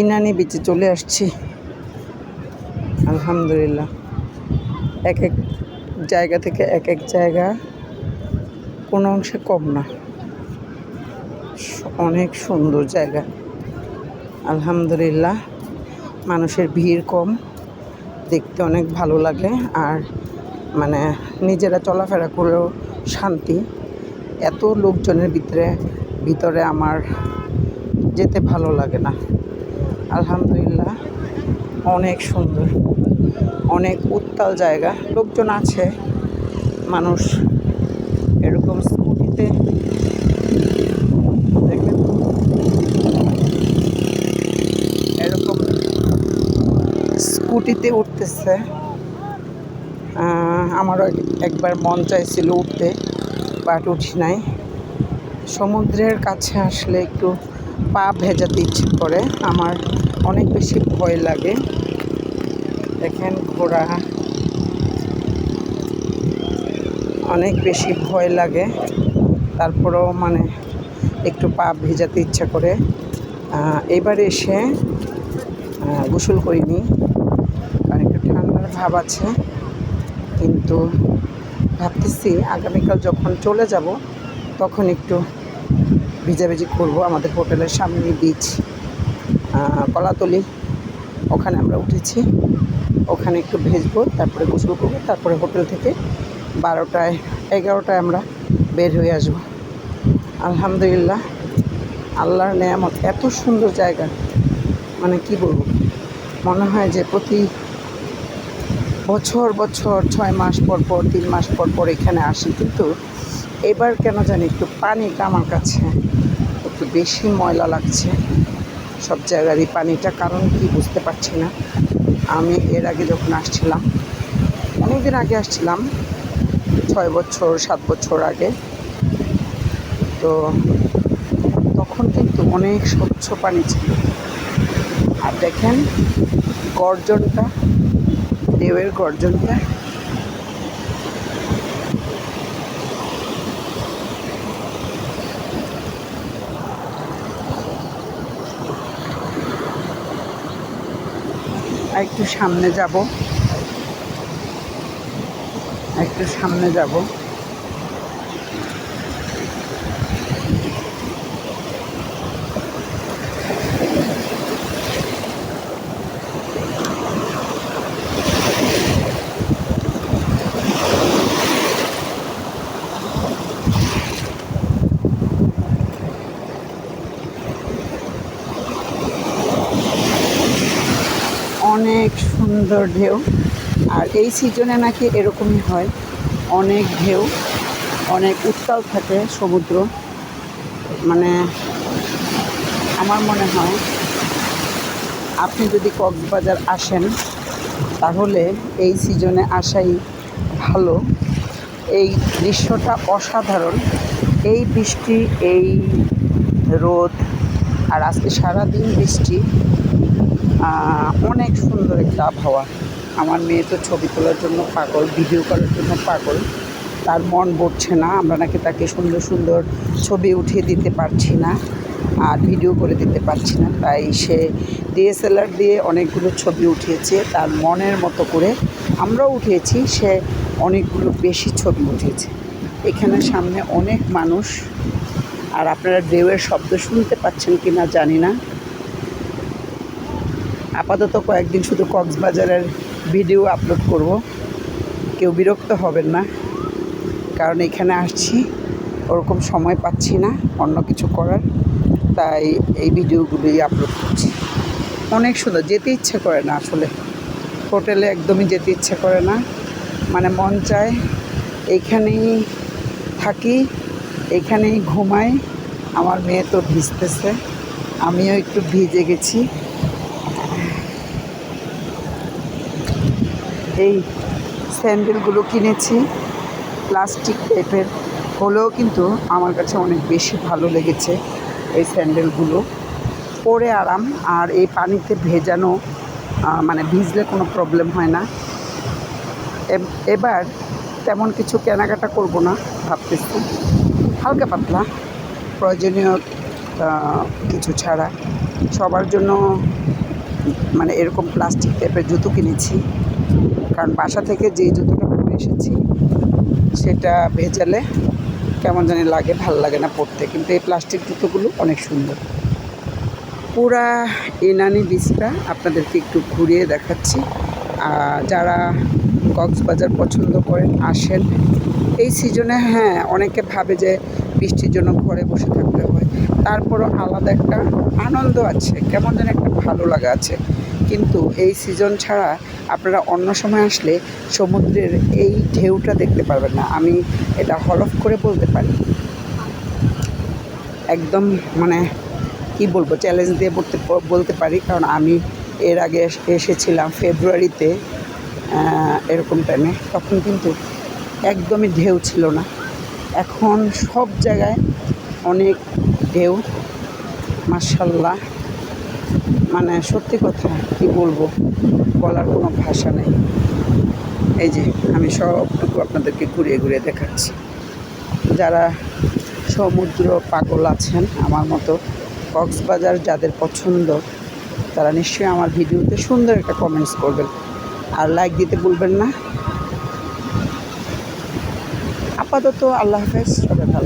ইনানি বিচে চলে আসছি। আলহামদুলিল্লাহ। এক এক জায়গা থেকে এক এক জায়গা। কোনো অংশে কম না। অনেক সুন্দর জায়গা। আলহামদুলিল্লাহ। মানুষের ভিড় কম। দেখতে অনেক ভালো লাগে। আর মানে নিজেরা চলাফেরা করেও শান্তি। এত লোকজনের ভিতরে ভিতরে আমার যেতে ভালো লাগে না। আলহামদুলিল্লাহ, অনেক সুন্দর, অনেক উত্তাল জায়গা। লোকজন আছে, মানুষ এরকম স্কুটিতে এরকম স্কুটিতে উঠতেছে। আমারও একবার মন চাইছিল উঠতে, বাট উঠি নাই। সমুদ্রের কাছে আসলে একটু পা ভেজাতে ইচ্ছে করে আমার অনেক বেশি ভয় লাগে। দেখেন ঘোড়া। অনেক বেশি ভয় লাগে। তারপরেও মানে একটু পা ভেজাতে ইচ্ছা করে। এবারে এসে গোসল করিনি। কারণ একটু ঠান্ডার ভাব আছে। কিন্তু ভাবতেছি আগামীকাল যখন চলে যাব, তখন একটু ভিজাভিজি করব আমাদের হোটেলের সামনে বিচ কলাতলি। ওখানে আমরা উঠেছি। ওখানে একটু ভেজবো, তারপরে গোসল করব, তারপরে হোটেল থেকে বারোটায়, এগারোটায় আমরা বের হয়ে আসব। আলহামদুলিল্লাহ, আল্লাহর নেয়ামত, এত সুন্দর জায়গা। মানে কি বলব? মনে হয় যে প্রতি বছর বছর ছয় মাস পর পর, তিন মাস পর পর এখানে আসি। কিন্তু এবার কেন জানি একটু পানিটা আমার কাছে, একটু বেশি ময়লা লাগছে। সব জায়গারই পানিটা, কারণ কি বুঝতে পারছি না। আমি এর আগে যখন আসছিলাম অনেক দিন আগে আসছিলাম, ছয় বছর, সাত বছর আগে। তো তখন কিন্তু অনেক স্বচ্ছ পানি ছিল। আর দেখেন গর্জনটা, ঢেউয়ের গর্জনটা। একটু সামনে যাব। একটু সামনে যাব। অনেক সুন্দর ঢেউ। আর এই সিজনে নাকি এরকমই হয়, অনেক ঢেউ, অনেক উত্তাল থাকে সমুদ্র। মানে আমার মনে হয় আপনি যদি কক্সবাজার আসেন, তাহলে এই সিজনে আসাই ভালো। এই দৃশ্যটা অসাধারণ। এই বৃষ্টি, এই রোদ, আর আজকে সারাদিন বৃষ্টি অনেক সুন্দর একটা আবহাওয়া। আমার মেয়ে তো ছবি তোলার জন্য পাগল ভিডিও করার জন্য পাগল। তার মন বসছে না, আমরা নাকি তাকে সুন্দর সুন্দর ছবি উঠিয়ে দিতে পারছি না আর ভিডিও করে দিতে পারছি না। তাই সে ডিএসএলআর দিয়ে অনেকগুলো ছবি উঠিয়েছে, তার মনের মতো করে আমরাও উঠিয়েছি, সে অনেকগুলো বেশি ছবি উঠিয়েছে। এখানে সামনে অনেক মানুষ, আর আপনারা ঢেউয়ের শব্দ শুনতে পাচ্ছেন কি না জানি না। আপাতত কয়েকদিন শুধু কক্সবাজারের ভিডিও আপলোড করব। কেউ বিরক্ত হবেন না, কারণ এখানে আসছি, ওরকম সময় পাচ্ছি না, অন্য কিছু করার, তাই এই ভিডিওগুলোই আপলোড করছি। অনেক সুন্দর, যেতে ইচ্ছে করে না আসলে। হোটেলে একদমই যেতে ইচ্ছে করে না মানে মন চায় এইখানেই থাকি এইখানেই ঘুমাই। আমার মেয়ে তো ভিজতেছে, আমিও একটু ভিজে গেছি। এই স্যান্ডেলগুলো কিনেছি। প্লাস্টিক টাইপের। হলেও কিন্তু আমার কাছে অনেক বেশি ভালো লেগেছে এই স্যান্ডেলগুলো। পরে আরাম, আর এই পানিতে ভেজানো মানে ভিজলে কোনো প্রবলেম হয় না। এব- এবার তেমন কিছু কেনাকাটা করব না, ভাবতেছি। হালকা পাতলা, প্রয়োজনীয় কিছু ছাড়া। সবার জন্য মানে এরকম প্লাস্টিক টাইপের জুতো কিনেছি। কারণ বাসা থেকে যেই জুতোটা পরে এসেছি, সেটা ভেজালে কেমন জানি লাগে, ভালো লাগে না পরতে। কিন্তু এই প্লাস্টিক জুতোগুলো অনেক সুন্দর। পুরা ইনানি বীজটা আপনাদেরকে একটু ঘুরিয়ে দেখাচ্ছি। যারা কক্সবাজার পছন্দ করেন, আসেন। এই সিজনে হ্যাঁ অনেকে ভাবে যে বৃষ্টির জন্য ঘরে বসে থাকতে হয়। তারপরও আলাদা একটা আনন্দ আছে, কেমন যেন একটা ভালো লাগা আছে। কিন্তু এই সিজন ছাড়া আপনারা অন্য সময় আসলে সমুদ্রের এই ঢেউটা দেখতে পারবেন না। আমি এটা হলফ করে বলতে পারি। একদম মানে কি বলব চ্যালেঞ্জ দিয়ে বলতে বলতে পারি। কারণ আমি এর আগে এসেছিলাম ফেব্রুয়ারিতে এরকম টাইমে তখন কিন্তু একদমই ঢেউ ছিল না। এখন সব জায়গায় অনেক ঢেউ মার্শাল্লাহ মানে সত্যি কথা, কি বলব? বলার কোনো ভাষা নেই। এই যে, আমি সবটুকু আপনাদেরকে ঘুরিয়ে ঘুরিয়ে দেখাচ্ছি। যারা সমুদ্র পাগল আছেন, আমার মতো কক্সবাজার যাদের পছন্দ, তারা নিশ্চয়ই আমার ভিডিওতে সুন্দর একটা কমেন্টস করবেন। আর লাইক দিতে ভুলবেন না। আপাতত আল্লাহ হাফেজ, সবাই ভালো।